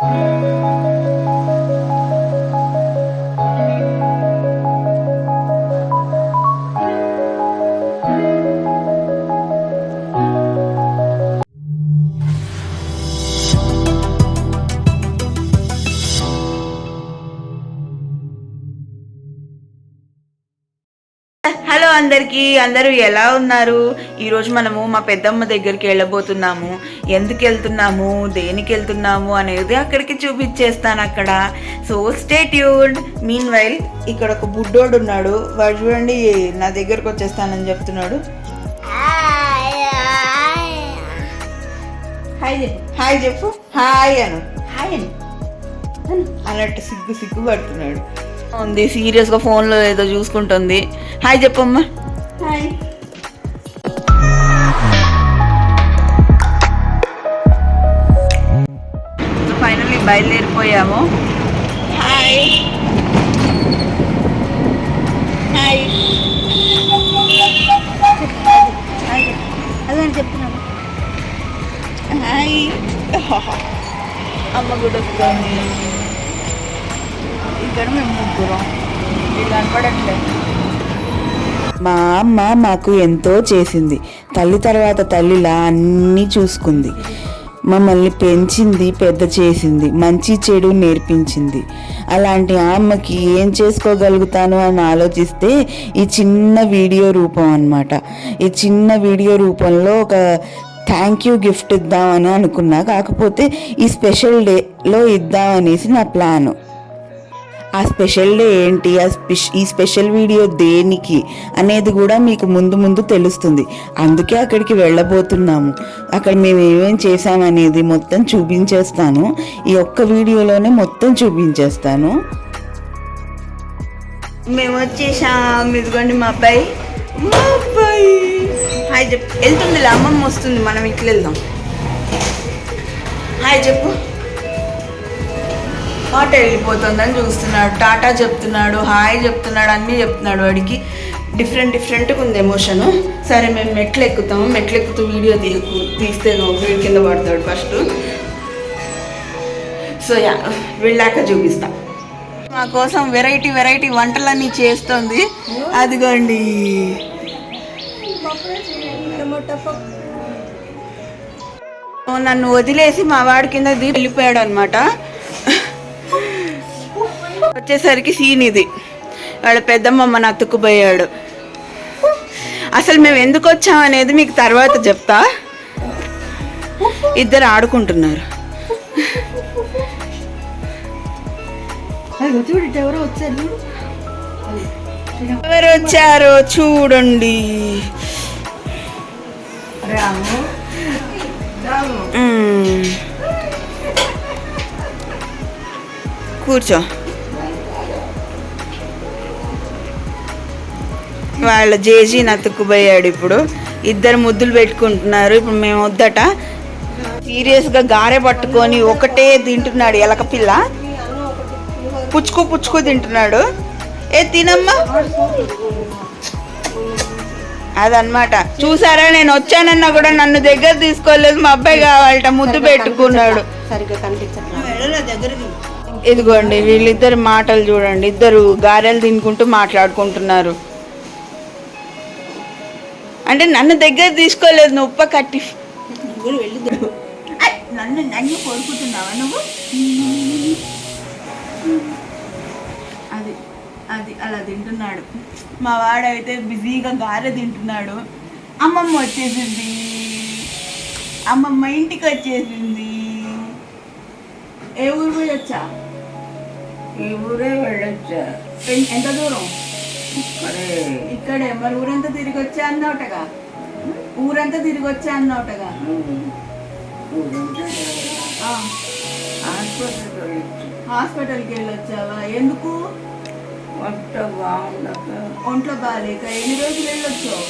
Thank you. అందరికీ అందరూ ఎలా ఉన్నారు? ఈరోజు మనము మా పెద్దమ్మ దగ్గరికి వెళ్ళబోతున్నాము. ఎందుకు వెళ్తున్నాము? దేనికి వెళ్తున్నాము అనేది అక్కడికి చూపించేస్తాను అక్కడ. So stay tune meanwhile ఇక్కడ ఒక బుడ్డోడు ఉన్నాడు. వాడు చూడండి నా దగ్గరకు వచ్చేస్తానని చెప్తున్నాడు. హాయ్ చెప్పు హాయ్ చెప్పు హాయ్ అను. హాయ్ అను. అను. అన్నట్టు సిగ్గు సిగ్గు పడుతున్నాడు ఉంది సీరియస్గా ఫోన్లో ఏదో చూసుకుంటుంది. హాయ్ చెప్పమ్మా. హాయ్ ఫైనల్లీ బయలుదేరిపోయాము. అమ్మ మాకు ఎంతో చేసింది. తల్లి తర్వాత తల్లిలా అన్నీ చూసుకుంది. మమ్మల్ని పెంచింది పెద్ద చేసింది. మంచి చెడు నేర్పించింది. అలాంటి అమ్మకి ఏం చేసుకోగలుగుతాను అని ఆలోచిస్తే ఈ చిన్న వీడియో రూపం అనమాట ఈ చిన్న వీడియో రూపంలో ఒక థ్యాంక్ యూ గిఫ్ట్ ఇద్దామని అనుకున్నా. కాకపోతే ఈ స్పెషల్ డేలో ఇద్దామనేసి నా ప్లాను ఆ స్పెషల్ డే ఏంటి? ఆ ఈ స్పెషల్ వీడియో దేనికి అనేది కూడా మీకు ముందు ముందు తెలుస్తుంది. అందుకే అక్కడికి వెళ్ళబోతున్నాము. అక్కడ మేము ఏమేం చేసామనేది మొత్తం చూపించేస్తాను. ఈ ఒక్క వీడియోలోనే మొత్తం చూపించేస్తాను. మేము వచ్చేసాం. ఇదిగోండి మా అబ్బాయి. మా అబ్బాయి. హాయ్ చెప్పు. వెళ్తుంది అమ్మమ్మ వస్తుంది. మనం ఇట్లా వెళ్దాం. హాయ్ చెప్పు. ఆట వెళ్ళిపోతుందని చూస్తున్నాడు. టాటా చెప్తున్నాడు హాయ్ చెప్తున్నాడు అన్నీ చెప్తున్నాడు వాడికి. డిఫరెంట్ డిఫరెంట్గా ఉంది ఎమోషన్ సరే మేము మెట్లు ఎక్కుతాము. మెట్లు ఎక్కుతూ వీడియో తీ తీస్తే వీడి కింద పడతాడు ఫస్ట్ సో యా వెళ్ళాక చూపిస్తా. మా కోసం వెరైటీ వెరైటీ వంటలన్నీ చేస్తుంది. అదిగోండి. నన్ను వదిలేసి మా వాడి కింద వెళ్ళిపోయాడు అనమాట వచ్చేసరికి సీన్ ఇది. వాడు పెద్దమ్మమ్మ అతుక్కుపోయాడు. అసలు మేము ఎందుకు వచ్చాం అనేది మీకు తర్వాత చెప్తా. ఇద్దరు ఆడుకుంటున్నారు. ఎవరో వచ్చారు చూడు. ఎవరు వచ్చారో చూడండి. కూర్చో. వాళ్ళ జేజీ నతుక్కుపోయాడు ఇప్పుడు. ఇద్దరు ముద్దులు పెట్టుకుంటున్నారు. ఇప్పుడు మేము వద్దట. సీరియస్గా గారె పట్టుకొని ఒకటే తింటున్నాడు ఎలక పిల్ల. పుచ్చుకు పుచ్చుకు తింటున్నాడు. ఏ తినమ్మా. అదనమాట చూసారా? నేను వచ్చానన్నా కూడా నన్ను దగ్గర తీసుకోలేదు. మా అబ్బాయి కావాలట ముద్దు పెట్టుకున్నాడు. ఇదిగోండి వీళ్ళిద్దరు మాటలు చూడండి. ఇద్దరు గారెలు తినుకుంటూ మాట్లాడుకుంటున్నారు. అంటే నన్ను దగ్గర తీసుకోలేదు నువ్వు ఉప్ప కట్టి. ఐ, నన్ను నన్ను కోరుకుంటున్నావా నువ్వు? అది అది అలా తింటున్నాడు. మా వాడైతే బిజీగా గారె తింటున్నాడు. అమ్మమ్మ వచ్చేసింది. అమ్మమ్మ ఇంటికి వచ్చేసింది. ఏ ఊరు పోయి వచ్చా? ఈ ఊరే వెళ్ళొచ్చా? ఎంత దూరం? ఇక్కడే ఇక్కడే మరి ఊరంతా తిరిగి వచ్చా అన్నోటగా? ఊరంతా తిరిగి వచ్చా అన్నోటగా? వెళ్ళొచ్చు హాస్పిటల్కి వెళ్ళొచ్చావా? ఎందుకు? వంట బాగుండక. ఒంట్లో బాగాలేక ఎన్ని రోజులు వెళ్ళొచ్చావు?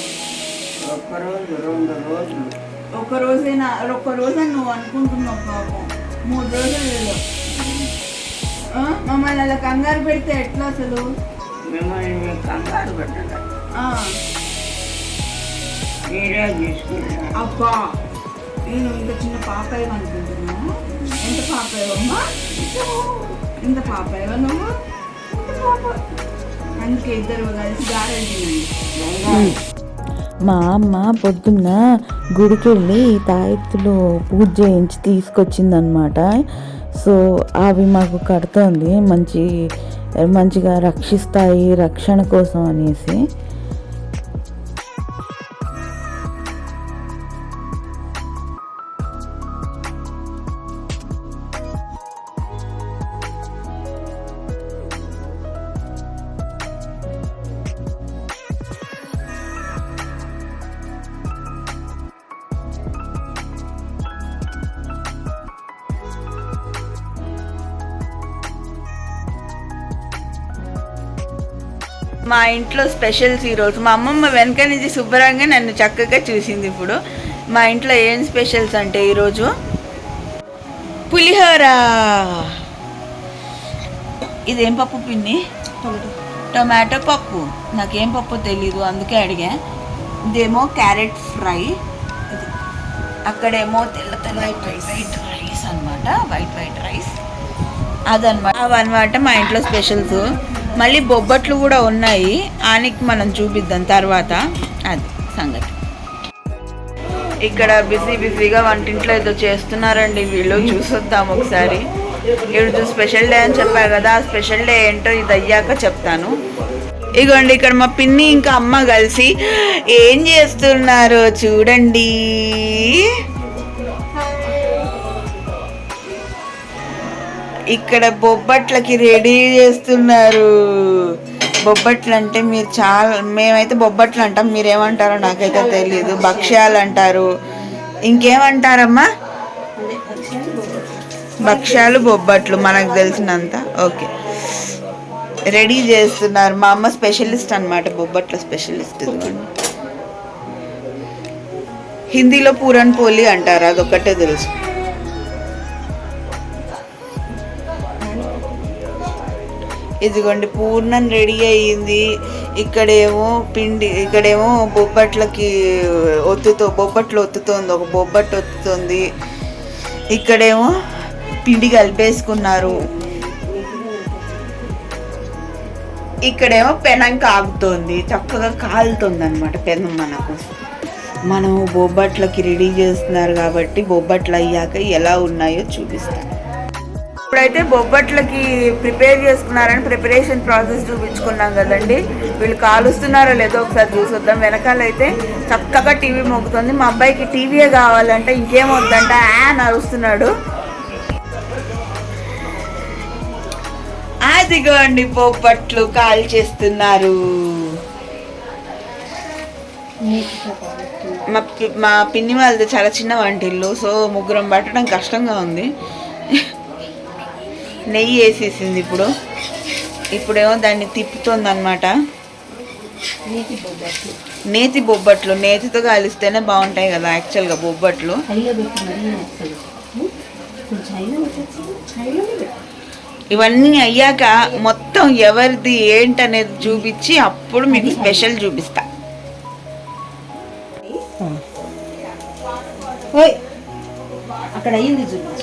ఒక్కరోజు రెండు రోజులు. ఒక్క రోజైనా ఒక్క రోజని నువ్వు అనుకుంటున్నావు పాపం. మూడు రోజులు మమ్మల్ని అలా కంగారు పెడితే ఎట్లా అసలు? మిమ్మల్ని కంగారు పెట్టడం మీరే అబ్బా నేను ఇంకా చిన్న పాపాయి అనుకుంటున్నాను ఎంత పాపాయమ్మా ఎంత పాపాయవా నువ్వు అందుకే ఇద్దరు కలిసి మా అమ్మ పొద్దున్న గుడికి వెళ్ళి తాయెత్తులు పూజ చేయించి తీసుకొచ్చిందనమాట సో అవి మాకు కడుతోంది. మంచి మంచిగా రక్షిస్తాయి రక్షణ కోసం అనేసి మా ఇంట్లో స్పెషల్స్ ఈరోజు. మా అమ్మమ్మ వెనక నుంచి శుభ్రంగా నన్ను చక్కగా చూసింది ఇప్పుడు. మా ఇంట్లో ఏం స్పెషల్స్ అంటే ఈరోజు? పులిహోర. ఇదేం పప్పు పిన్ని? టొమాటో. పప్పు. నాకేం పప్పు తెలీదు అందుకే అడిగా. ఇదేమో క్యారెట్ ఫ్రై. అక్కడేమో తెల్ల తెల్ల వైట్ రైస్ అన్నమాట. White white rice. అదనమాట అవన్నమాట మా ఇంట్లో స్పెషల్స్. మళ్ళీ బొబ్బట్లు కూడా ఉన్నాయి. ఆనికి మనం చూపిద్దాం తర్వాత. అది సంగతి. ఇక్కడ బిజీ బిజీగా వంటింట్లో ఏదో చేస్తున్నారండి వీళ్ళు. చూసొద్దాం ఒకసారి. ఈరోజు స్పెషల్ డే అని చెప్పారు కదా. ఆ స్పెషల్ డే ఏంటో ఇది అయ్యాక చెప్తాను. ఇగోండి ఇక్కడ మా పిన్ని ఇంకా అమ్మ కలిసి ఏం చేస్తున్నారో చూడండి. ఇక్కడ బొబ్బట్లకి రెడీ చేస్తున్నారు. బొబ్బట్లు అంటే మీరు చాలా మేమైతే బొబ్బట్లు అంటాం మీరేమంటారో నాకైతే తెలియదు భక్ష్యాలు అంటారు ఇంకేమంటారమ్మా? భక్ష్యాలు బొబ్బట్లు మనకు తెలిసినంత. ఓకే. రెడీ చేస్తున్నారు. మా అమ్మ స్పెషలిస్ట్ అనమాట బొబ్బట్ల స్పెషలిస్ట్. హిందీలో పూరన్ పోలి అంటారు అదొక్కటే తెలుసు. ఇదిగోండి పూర్ణం రెడీ అయ్యింది. ఇక్కడేమో పిండి ఇక్కడేమో బొబ్బట్లకి ఒత్తుతో బొబ్బట్లు ఒత్తుతోంది ఒక బొబ్బట్టు ఒత్తుతుంది. ఇక్కడేమో పిండి కలిపేసుకున్నారు. ఇక్కడేమో పెనం కాగుతోంది చక్కగా కాలుతుంది అనమాట పెనం మనకు. మనం బొబ్బట్లకి రెడీ చేస్తున్నారు కాబట్టి బొబ్బట్లు అయ్యాక ఎలా ఉన్నాయో చూపిస్తాను. ఇప్పుడైతే బొబ్బట్లకి ప్రిపేర్ చేసుకున్నారని ప్రిపరేషన్ ప్రాసెస్ చూపించుకున్నాం కదండి. వీళ్ళు కాలుస్తున్నారో లేదో ఒకసారి చూసొద్దాం. వెనకాల అయితే చక్కగా టీవీ మోగుతుంది. మా అబ్బాయికి టీవీయే కావాలంటే ఇంకేం వద్దంట. ఆ అని అరుస్తున్నాడు. అదిగోండి బొబ్బట్లు కాల్ చేస్తున్నారు మా మా పిన్ని వాళ్ళది చాలా చిన్న వంటిల్లు సో ముగ్గురం పట్టడం కష్టంగా ఉంది. నెయ్యి వేసేసింది ఇప్పుడు. ఇప్పుడేమో దాన్ని తిప్పుతుంది అనమాట నేతి బొబ్బట్లు. నేతితో కాలిస్తేనే బాగుంటాయి కదా యాక్చువల్గా బొబ్బట్లు. ఇవన్నీ అయ్యాక మొత్తం ఎవరిది ఏంటనేది చూపించి అప్పుడు మీకు స్పెషల్ చూపిస్తా. అక్కడ అయ్యింది చూపించు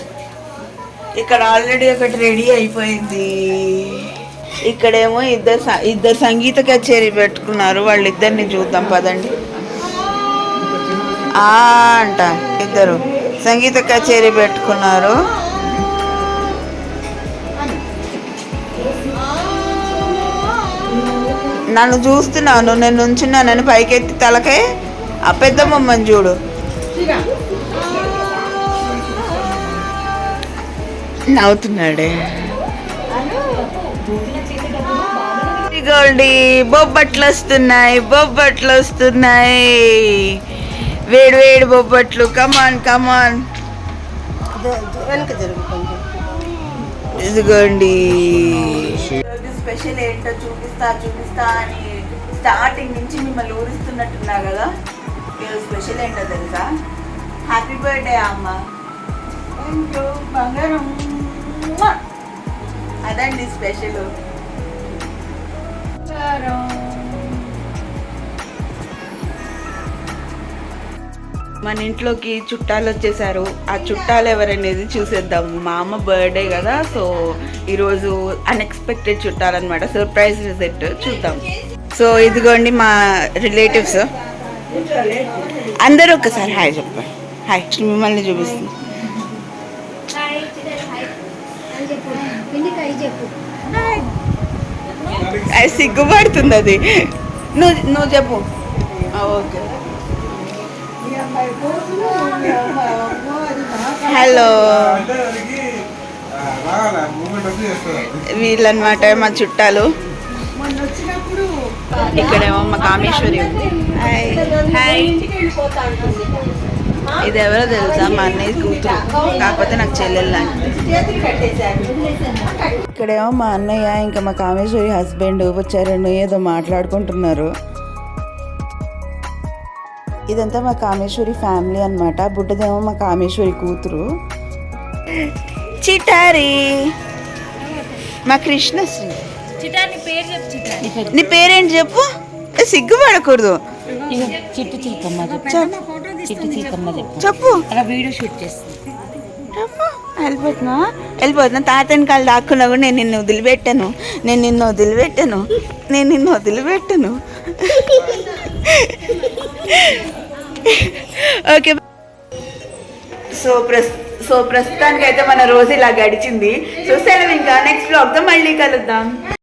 ఇక్కడ ఆల్రెడీ ఒకటి రెడీ అయిపోయింది. ఇక్కడేమో ఇద్దరు ఇద్దరు సంగీత కచేరీ పెట్టుకున్నారు వాళ్ళిద్దరిని చూద్దాం పదండి. ఆ అంట ఇద్దరు సంగీత కచేరీ పెట్టుకున్నారు. నన్ను చూస్తున్నాను నేను ఉంచున్నానని పైకెత్తి తలకే ఆ పెద్ద బొమ్మని చూడు. నవ్వుతున్నాడే. ఇదిగోండి బొబ్బట్లు వస్తున్నాయి బొబ్బట్లు వస్తున్నాయి. వేడి వేడి బొబ్బట్లు కమాన్ కమాన్ ఇదిగోండి. స్పెషల్ ఏంటో చూపిస్తా చూపిస్తా అని స్టార్టింగ్ నుంచి మిమ్మల్ని ఊరిస్తున్నట్టున్నా కదా? ఈరోజు స్పెషల్ ఏంటో తెలుసా? హ్యాపీ బర్త్డే అమ్మ. బంగారం! అదండి స్పెషల్. మన ఇంట్లోకి చుట్టాలు వచ్చేసారు. ఆ చుట్టాలు ఎవరనేది చూసేద్దాం. మా అమ్మ బర్త్డే కదా సో ఈరోజు అన్ఎక్స్పెక్టెడ్ చుట్టాలు అనమాట సర్ప్రైజ్ విజిట్ చూద్దాం. సో ఇదిగోండి మా రిలేటివ్స్ అందరూ ఒకసారి హాయ్ చెప్పారు హాయ్ మిమ్మల్ని చూపిస్తుంది. అది సిగ్గుపడుతుంది అది నువ్వు నువ్వు చెప్పు. ఓకే. హలో. వీళ్ళనమాట మా చుట్టాలు. ఇక్కడేమో మా కామేశ్వరి. ఉంది హాయ్. హాయ్. ఇది ఎవరో తెలుసా? మా అన్నయ్య కూతురు. కాకపోతే నాకు లాంటిది. ఇక్కడేమో మా అన్నయ్య ఇంకా మా కామేశ్వరి హస్బెండ్ వచ్చారని ఏదో మాట్లాడుకుంటున్నారు. ఇదంతా మా కామేశ్వరి ఫ్యామిలీ అన్నమాట. బుడ్డదేమో మా కామేశ్వరి కూతురు. చిటారి. మా కృష్ణశ్రీ. నీ పేరేంటి చెప్పు? సిగ్గుపడకూడదు. చిట్టు చిలకమ్మ చెప్పు. చెప్పు. వీడియో షూట్ చేస్తుంది. వెళ్ళిపోతున్నా? వెళ్ళిపోతున్నా. తాతని కాళ్ళు దాక్కున్నా కూడా నేను నిన్ను వదిలిపెట్టాను. నేను నిన్ను వదిలిపెట్టాను. నేను నిన్ను వదిలిపెట్టాను. ఓకే. సో ప్రస్ సో ప్రస్తుతానికి అయితే మన రోజు ఇలా గడిచింది. సో సెలవు ఇంకా నెక్స్ట్ బ్లాగ్తో మళ్ళీ కలుద్దాం.